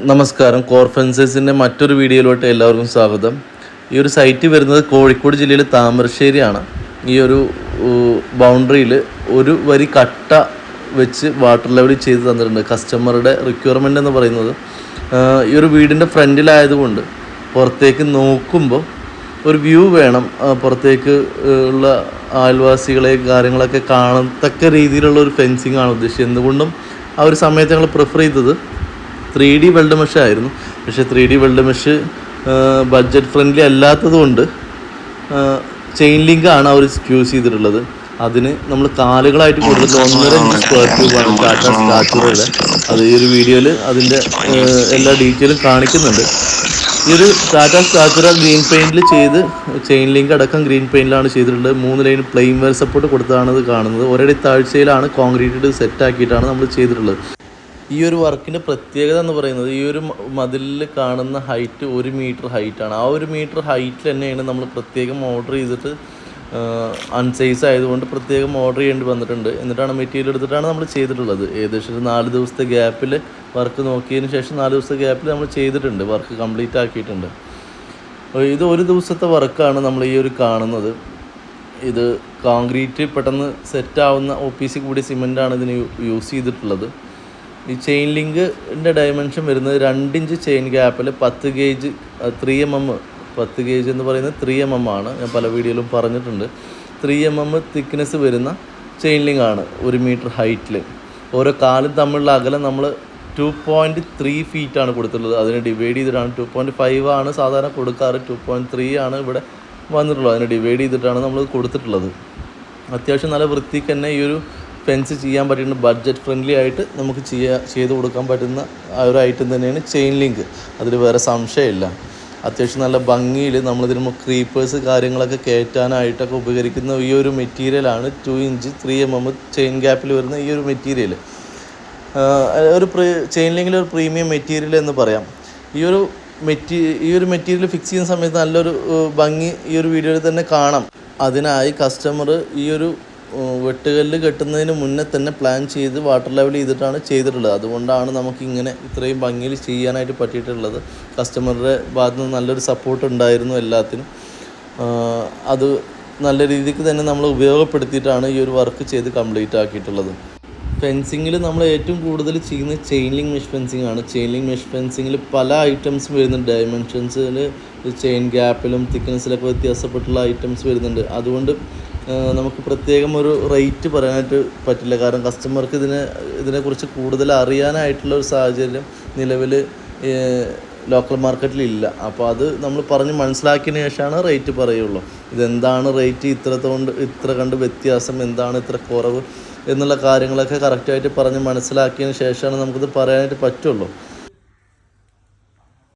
നമസ്കാരം. കോർഫൻസസിന്റെ മറ്റൊരു വീഡിയോയിലോട്ട് എല്ലാവർക്കും സ്വാഗതം. ഈ ഒരു സൈറ്റ് വരുന്നത് കോഴിക്കോട് ജില്ലയിൽ താമരശ്ശേരിയാണ്. ഈ ഒരു ബൗണ്ടറിയിൽ ഒരു വരി കട്ട വെച്ച് വാട്ടർ ലെവൽ ചെയ്ത് തന്നിട്ടുണ്ട്. കസ്റ്റമറുടെ റിക്വയർമെന്റ് എന്ന് പറയുന്നത്. ഈ ഒരു വീടിന്റെ ഫ്രണ്ടിലായതുകൊണ്ട് പുറത്തേക്ക് നോക്കുമ്പോൾ ഒരു വ്യൂ വേണം. പുറത്തേക്ക് ഉള്ള അയൽവാസികളെ കാര്യങ്ങളൊക്കെ കാണത്തക്ക രീതിയിലുള്ള ഒരു ഫെൻസിങ് ആണ് ഉദ്ദേശിച്ചത്. എന്തുകൊണ്ടും ആ ഒരു സമയത്ത് ഞങ്ങൾ പ്രിഫർ ചെയ്തത് ത്രീ ഡി വെൽഡ് മെഷ് ആയിരുന്നു. പക്ഷേ three D weld mesh budget friendly അല്ലാത്തത് കൊണ്ട് ചെയിൻ ലിങ്ക് ആണ് അവർ യൂസ് ചെയ്തിട്ടുള്ളത്. അതിന് നമ്മൾ കാലുകളായിട്ട് കൊടുത്തിട്ട് ഒന്നര ഇഞ്ച് സ്ക്വയർ ട്യൂബാണ് ടാറ്റ സ്റ്റാച്ചുറയുടെ അത് ഈ ഒരു വീഡിയോയിൽ അതിന്റെ എല്ലാ ഡീറ്റെയിലും കാണിക്കുന്നുണ്ട്. ഈ ഒരു ടാറ്റ സ്റ്റാച്ചുറ ഗ്രീൻ പെയിന്റിൽ ചെയ്ത് ചെയിൻ ലിങ്ക് അടക്കം ഗ്രീൻ പെയിന്റിലാണ് ചെയ്തിട്ടുള്ളത്. മൂന്ന് ലൈൻ പ്ലെയിൻ വെയർ സപ്പോർട്ട് കൊടുത്താണ് ഇത് കാണുന്നത്. ഒരടി താഴ്ചയിലാണ് കോൺക്രീറ്റ് സെറ്റ് ആക്കിയിട്ടാണ് നമ്മൾ ചെയ്തിട്ടുള്ളത്. ഈ ഒരു വർക്കിന്റെ പ്രത്യേകത എന്ന് പറയുന്നത് ഈ ഒരു മതിലിൽ കാണുന്ന ഹൈറ്റ് ഒരു മീറ്റർ ഹൈറ്റാണ് ആ ഒരു മീറ്റർ ഹൈറ്റിൽ തന്നെയാണ് നമ്മൾ പ്രത്യേകം ഓർഡർ ചെയ്തിട്ട് അൺസൈസ് ആയതുകൊണ്ട് പ്രത്യേകം ഓർഡർ ചെയ്യേണ്ടി വന്നിട്ടുണ്ട്. എന്നിട്ടാണ് മെറ്റീരിയൽ എടുത്തിട്ടാണ് നമ്മൾ ചെയ്തിട്ടുള്ളത്. ഏകദേശം ഒരു നാല് ദിവസത്തെ ഗ്യാപ്പിൽ വർക്ക് നോക്കിയതിന് ശേഷം നാല് ദിവസത്തെ ഗ്യാപ്പിൽ നമ്മൾ ചെയ്തിട്ടുണ്ട്. വർക്ക് കംപ്ലീറ്റ് ആക്കിയിട്ടുണ്ട്. ഇത് ഒരു ദിവസത്തെ വർക്കാണ് നമ്മൾ ഈ ഒരു കാണുന്നത്. ഇത് കോൺക്രീറ്റ് പെട്ടെന്ന് സെറ്റാവുന്ന ഒ പി സി കൂടി സിമെന്റാണ് ഇതിന് യൂസ് ചെയ്തിട്ടുള്ളത്. ഈ ചെയിൻ ലിങ്കിന്റെ ഡയമെൻഷൻ വരുന്നത് രണ്ട് ഇഞ്ച് ചെയിൻ ഗ്യാപ്പിൽ പത്ത് ഗേജ് ത്രീ എം എം പത്ത് ഗേജ് എന്ന് പറയുന്നത് ത്രീ എം എം ആണ്. ഞാൻ പല വീഡിയോയിലും പറഞ്ഞിട്ടുണ്ട്. ത്രീ എം എം തിക്നെസ് വരുന്ന ചെയിൻ ലിങ്ക് ആണ് ഒരു മീറ്റർ ഹൈറ്റിൽ ഓരോ കാലും തമ്മിലുള്ള അകലം നമ്മൾ ടു പോയിന്റ് ത്രീ ഫീറ്റാണ് കൊടുത്തിട്ടുള്ളത്. അതിനെ ഡിവൈഡ് ചെയ്തിട്ടാണ് ടു പോയിന്റ് ഫൈവ് ആണ് സാധാരണ കൊടുക്കാറ്. ടു പോയിന്റ് ത്രീ ആണ് ഇവിടെ വന്നിട്ടുള്ളത്. അതിനെ ഡിവൈഡ് ചെയ്തിട്ടാണ് നമ്മൾ കൊടുത്തിട്ടുള്ളത്. അത്യാവശ്യം നല്ല വൃത്തിക്ക് തന്നെ ഈ ഒരു ഫെൻസ് ചെയ്യാൻ പറ്റുന്ന ബഡ്ജറ്റ് ഫ്രണ്ട്ലി ആയിട്ട് നമുക്ക് ചെയ്യാ ചെയ്ത് കൊടുക്കാൻ പറ്റുന്ന ആ ഒരു ഐറ്റം തന്നെയാണ് ചെയിൻ ലിങ്ക് അതിൽ വേറെ സംശയമില്ല. അത്യാവശ്യം നല്ല ഭംഗിയിൽ നമ്മളിതിന് ക്രീപ്പേഴ്സ് കാര്യങ്ങളൊക്കെ കയറ്റാനായിട്ടൊക്കെ ഉപകരിക്കുന്ന ഈ ഒരു മെറ്റീരിയലാണ് two inch three M M chain ഗ്യാപ്പിൽ വരുന്ന ഈ ഒരു മെറ്റീരിയൽ ഒരു പ്രീ ചെയിൻ ലിങ്കിൽ ഒരു പ്രീമിയം മെറ്റീരിയൽ എന്ന് പറയാം. ഈ ഒരു മെറ്റീ ഈ ഒരു മെറ്റീരിയൽ ഫിക്സ് ചെയ്യുന്ന സമയത്ത് നല്ലൊരു ഭംഗി ഈ ഒരു വീഡിയോയിൽ തന്നെ കാണാം. അതിനായി കസ്റ്റമർ ഈ ഒരു വെട്ടുകല്ല് കെട്ടുന്നതിന് മുന്നേ തന്നെ പ്ലാൻ ചെയ്ത് വാട്ടർ ലെവൽ ചെയ്തിട്ടാണ് ചെയ്തിട്ടുള്ളത്. അതുകൊണ്ടാണ് നമുക്ക് ഇങ്ങനെ ഇത്രയും ഭംഗിയിൽ ചെയ്യാനായിട്ട് പറ്റിയിട്ടുള്ളത്. കസ്റ്റമറുടെ ഭാഗത്തു നിന്ന് നല്ലൊരു സപ്പോർട്ട് ഉണ്ടായിരുന്നു എല്ലാത്തിനും. അത് നല്ല രീതിക്ക് തന്നെ നമ്മൾ ഉപയോഗപ്പെടുത്തിയിട്ടാണ് ഈ ഒരു വർക്ക് ചെയ്ത് കംപ്ലീറ്റ് ആക്കിയിട്ടുള്ളത്. ഫെൻസിങ്ങിൽ നമ്മൾ ഏറ്റവും കൂടുതൽ ചെയ്യുന്നത് ചെയിൻലിംഗ് മെഷ് ഫെൻസിങ് ആണ്. ചെയിൻലിംഗ് മെഷ് ഫെൻസിങ്ങിൽ പല ഐറ്റംസും വരുന്നുണ്ട്. ഡയമെൻഷൻസിൽ ചെയിൻ ഗ്യാപ്പിലും തിക്നെസ്സിലൊക്കെ വ്യത്യാസപ്പെട്ടുള്ള ഐറ്റംസ് വരുന്നുണ്ട്. അതുകൊണ്ട് നമുക്ക് പ്രത്യേകം ഒരു റേറ്റ് പറയാനായിട്ട് പറ്റില്ല. കാരണം കസ്റ്റമർക്ക് ഇതിനെ ഇതിനെക്കുറിച്ച് കൂടുതൽ അറിയാനായിട്ടുള്ള ഒരു സാഹചര്യം നിലവിൽ ലോക്കൽ മാർക്കറ്റിലില്ല അപ്പോൾ അത് നമ്മൾ പറഞ്ഞ് മനസ്സിലാക്കിയതിന് ശേഷമാണ് റേറ്റ് പറയുള്ളൂ. ഇതെന്താണ് റേറ്റ് ഇത്രത്തോണ്ട് ഇത്ര കണ്ട് വ്യത്യാസം എന്താണ് ഇത്ര കുറവ് എന്നുള്ള കാര്യങ്ങളൊക്കെ കറക്റ്റായിട്ട് പറഞ്ഞ് മനസ്സിലാക്കിയതിന് ശേഷമാണ് നമുക്കിത് പറയാനായിട്ട് പറ്റുള്ളൂ.